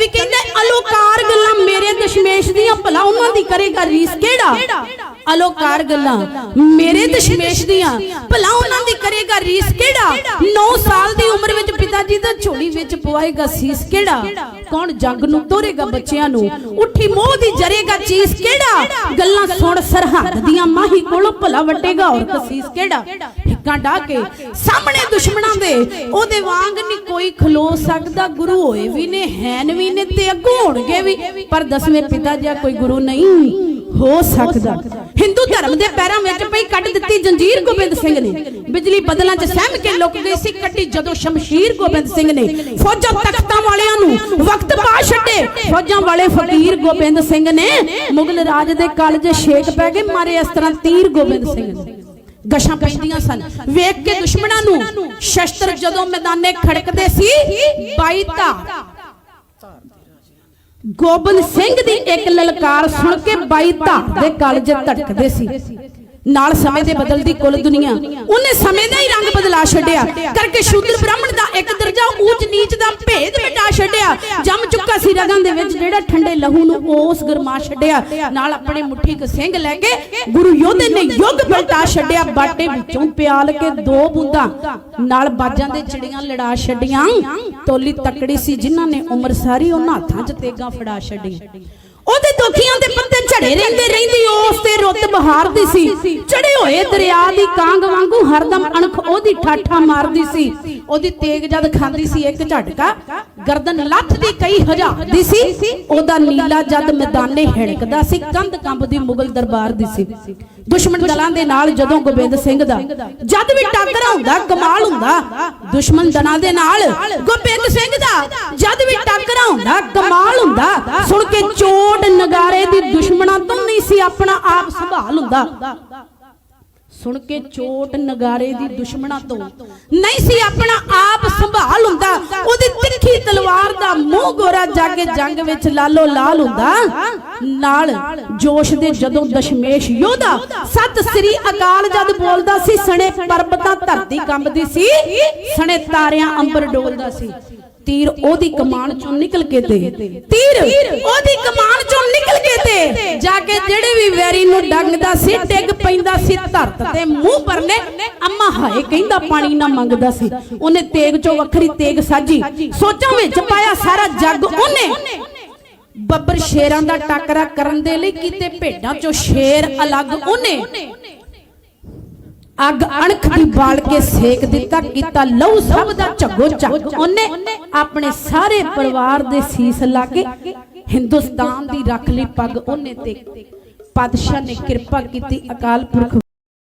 ਕਵੀ ਕਹਿੰਦਾ ਅਲੋਕਾਰ ਗੱਲਾਂ ਮੇਰੇ ਦਸ਼ਮੇਸ਼ ਦੀਆਂ ਭਲਾ ਉਹਨਾਂ ਦੀ ਕਰੇਗਾ ਰੀਸ ਕਿਹੜਾ? ਅਲੋਕਾਰ ਗੱਲਾਂ ਮੇਰੇ ਦਸ਼ਮੇਸ਼ ਦੀਆਂ ਭਲਾ ਉਹਨਾਂ ਦੀ ਕਰੇਗਾ ਰੀਸ ਕਿਹੜਾ? 9 ਸਾਲ ਦੀ ਉਮਰ ਵਿੱਚ ਪਿਤਾ ਜੀ ਦਾ ਝੋਲੀ ਵਿੱਚ ਪਵਾਏਗਾ ਸੀਸ ਕਿਹੜਾ? ਕੌਣ ਜੰਗ ਨੂੰ ਤੋਰੇਗਾ ਬੱਚਿਆਂ ਨੂੰ? ਉੱਠੀ ਮੋਹ ਦੀ ਜਰੇਗਾ ਚੀਜ਼ ਕਿਹੜਾ? ਗੱਲਾਂ ਸੁਣ ਸਰਹੱਦ ਦੀਆਂ ਮਾਹੀ ਕੋਲੋਂ ਭਲਾ ਵੱਟੇਗਾ ਔਰ ਕਸੀਸ ਕਿਹੜਾ? ਹਿੱਕਾਂ ਢਾ ਕੇ ਸਾਹਮਣੇ ਦੁਸ਼ਮਣਾਂ ਦੇ। ਉਹਦੇ ਵਾਂਗ ਨਹੀਂ ਕੋਈ ਖਲੋ ਸਕਦਾ, ਗੁਰੂ ਹੋਏ ਵੀ ਨੇ, ਹੈਨ ਵੀ ਨੇ ਤੇ ਅੱਗੋਂ ਹੋਣਗੇ ਵੀ। ਪਰ ਦਸਵੇਂ ਪਿਤਾ ਜਿਹਾ ਕੋਈ ਗੁਰੂ ਨਹੀਂ ਹੋ ਸਕਦਾ। ਹਿੰਦੂ ਧਰਮ ਦੇ ਪੈਰਾਂ ਵਿੱਚ ਪਈ ਕੱਢ ਦਿੱਤੀ ਜੰਜੀਰ ਗੋਬਿੰਦ ਸਿੰਘ ਨੇ। ਬਿਜਲੀ ਬਦਲਾਂ 'ਚ ਸਹਿਮ ਕੇ ਲੁਕ ਗਈ ਸੀ ਕੱਟੀ ਜਦੋਂ ਸ਼ਮਸ਼ੀਰ ਗੋਬਿੰਦ ਸਿੰਘ ਨੇ ਫੌਜਾਂ ਤਖਤਾਂ ਵਾਲਿਆਂ ਨੂੰ ਵਕਤ ਪਾ ਛੱਡੇ। ਫੌਜਾਂ ਵਾਲੇ ਫਕੀਰ ਗੋਬਿੰਦ ਸਿੰਘ ਨੇ ਮੁਗਲ ਰਾਜ ਦੇ ਕਾਲਜ ਛੇਕ ਪੈ ਗਏ ਮਾਰੇ ਇਸ ਤਰ੍ਹਾਂ ਤੀਰ ਗੋਬਿੰਦ ਸਿੰਘ ਨੇ। ਗਸ਼ਾਂ ਪੈਂਦੀਆਂ ਸਨ। ਵੇਖ ਕੇ ਦੁਸ਼ਮਣਾਂ ਨੂੰ ਸ਼ਸਤਰ ਜਦੋਂ ਮੈਦਾਨੇ ਖੜਕਦੇ ਸੀ, ਬਾਈ ਧਾਰ ਗੋਬਿੰਦ ਸਿੰਘ ਦੀ ਇੱਕ ਲਲਕਾਰ ਸੁਣ ਕੇ ਬਾਈ ਧਾਰ ਦੇ ਕਾਲਜ ਧੜਕਦੇ ਸੀ। ਨਾਲ ਸਮੇਂ ਦੇ ਬਦਲਦੀ ਕੁੱਲ ਦੁਨੀਆ। ਉਹਨੇ ਸਮੇਂ ਦਾ ਹੀ ਰੰਗ ਬਦਲਾ ਛੱਡਿਆ। ਕਰਕੇ ਸ਼ੂਦਰ ਬ੍ਰਾਹਮਣ ਦਾ ਇੱਕ ਦਰਜਾ ਊਚ ਨੀਚ ਦਾ ਭੇਦ ਮਿਟਾ ਛੱਡਿਆ। ਜੰਮ ਚੁੱਕਾ ਸੀ ਰਗਾਂ ਦੇ ਵਿੱਚ ਜਿਹੜਾ ਠੰਡੇ ਲਹੂ ਨੂੰ ਉਸ ਗਰਮਾ ਛੱਡਿਆ। ਨਾਲ ਆਪਣੇ ਮੁੱਠੀ ਕ ਸਿੰਘ ਲੈ ਕੇ ਗੁਰੂ ਯੋਧੇ ਨੇ ਯੁੱਗ ਛੱਡਿਆ, ਬਾਟੇ ਵਿੱਚੋਂ ਪਿਆਲ ਕੇ ਦੋ ਬੂੰਦਾਂ ਨਾਲ ਬਾਜਾਂ ਦੇ ਚਿੜੀਆਂ ਲੜਾ ਛੱਡੀਆਂ। ਤੋਲੀ ਤਕੜੀ ਸੀ ਜਿਨ੍ਹਾਂ ਨੇ ਉਮਰ ਸਾਰੀ ਉਹਨਾਂ ਹੱਥਾਂ 'ਚ ਤੇਗਾਂ ਫੜਾ ਛੱਡੀਆਂ ਉਹਦੇ ਦੁਖੀਆਂ ਦੇ ਪੱਤੇ ਝੜੇ ਰਹਿੰਦੇ ਰਹਿੰਦੀ, ਉਸ ਤੇ ਰੁੱਤ ਬਹਾਰਦੀ ਸੀ। ਚੜੇ ਹੋਏ ਦਰਿਆ ਦੀ ਕਾਂਗ ਵਾਂਗੂ ਹਰਦਮ ਅਣਖ ਉਹਦੀ ਠਾਠਾ ਮਾਰਦੀ ਸੀ। ਉਹਦੀ ਤੇਗ ਜਦ ਖਾਂਦੀ ਸੀ, ਇੱਕ ਝਟਕਾ ਗਰਦਨ ਲੱਥਦੀ ਕਈ ਹਜ਼ਾਰ ਦੀ ਸੀ, ਉਹਦਾ ਨੀਲਾ ਜਦ ਮੈਦਾਨੇ ਹਿਣਕਦਾ ਸੀ, ਕੰਧ ਕੰਬਦੀ ਮੁਗਲ ਦਰਬਾਰ ਦੀ ਸੀ। ਦੁਸ਼ਮਣ ਦਲਾਂ ਦੇ ਨਾਲ ਜਦੋਂ ਗੋਬਿੰਦ ਸਿੰਘ ਦਾ ਜਦ ਵੀ ਟਾਕਰਾ ਹੁੰਦਾ, ਕਮਾਲ ਹੁੰਦਾ, ਦੁਸ਼ਮਣ ਦਲਾਂ ਦੇ ਨਾਲ ਗੋਬਿੰਦ ਸਿੰਘ ਦਾ ਜਦ ਵੀ ਟਾਕਰਾ ਹੁੰਦਾ, ਕਮਾਲ ਹੁੰਦਾ। ਸੁਣ ਕੇ ਚੋਟ ਨਗਾਰੇ ਦੀ ਦੁਸ਼ਮਣਾਂ ਤੋਂ ਨਹੀਂ ਸੀ ਆਪਣਾ ਆਪ ਸੰਭਾਲ ਹੁੰਦਾ। ਸੁਣ ਕੇ ਚੋਟ ਨਗਾਰੇ ਦੀ ਦੁਸ਼ਮਣਾਂ ਤੋਂ। ਨਹੀਂ ਸੀ ਆਪਣਾ ਆਪ ਸੰਭਾਲ ਹੁੰਦਾ, ਉਹਦੀ ਤਿੱਖੀ ਤਲਵਾਰ ਦਾ ਮੂੰਹ ਗੋਰਾ ਜਾਗੇ ਜੰਗ ਵਿੱਚ ਲਾਲੋ ਲਾਲ ਹੁੰਦਾ। ਨਾਲ ਜੋਸ਼ ਦੇ ਜਦੋਂ ਦਸ਼ਮੇਸ਼ ਯੋਧਾ ਸਤ ਸ੍ਰੀ ਅਕਾਲ ਜਦ ਬੋਲਦਾ ਸੀ, ਸਣੇ ਪਰਬਤਾਂ ਧਰਤੀ ਕੰਬਦੀ ਸੀ, ਸਣੇ ਤਾਰਿਆਂ ਅੰਬਰ ਡੋਲਦਾ ਸੀ। ਤੀਰ ਉਹਦੀ ਕਮਾਨ ਚੋਂ ਨਿਕਲ ਕੇ ਤੇ ਤੀਰ ਉਹਦੀ ਕਮਾਨ ਚੋਂ ਜਿਹੜੇ ਵੀ ਵੈਰੀ ਨੂੰ ਡੰਗਦਾ ਸੀ, ਡਿੱਗ ਪੈਂਦਾ ਸੀ ਧਰਤ ਤੇ ਮੂੰਹ ਪਰਨੇ ਅੰਮਾ ਹਾਏ ਕਹਿੰਦਾ ਪਾਣੀ ਨਾ ਮੰਗਦਾ ਸੀ। ਉਹਨੇ ਤੇਗ ਚੋਂ ਵੱਖਰੀ ਤੇਗ ਸਾਜੀ। ਸੋਚਾਂ ਵਿੱਚ ਪਾਇਆ ਸਾਰਾ ਜੱਗ ਉਹਨੇ। ਬੱਬਰ ਸ਼ੇਰਾਂ ਦਾ ਟੱਕਰਾ ਕਰਨ ਦੇ ਲਈ ਕੀਤੇ ਭੇਡਾਂ ਚੋਂ ਸ਼ੇਰ ਅਲੱਗ ਉਹਨੇ। ਅੱਗ ਅਣਖ ਦੀ ਬਾਲ ਕੇ ਸੇਕ ਦਿੱਤਾ, ਕੀਤਾ ਲਹੂ ਸਭ ਦਾ ਝੱਗੋ ਝੱਗ। ਉਹਨੇ ਆਪਣੇ ਸਾਰੇ ਪਰਿਵਾਰ ਦੇ ਸੀਸ ਲਾ ਕੇ ਹਿੰਦੁਸਤਾਨ ਦੀ ਰੱਖ ਲਈ ਪੱਗ ਉਹਨੇ ਤੇ। ਪਾਤਸ਼ਾਹ ਨੇ ਕਿਰਪਾ ਕੀਤੀ ਅਕਾਲ ਪੁਰਖ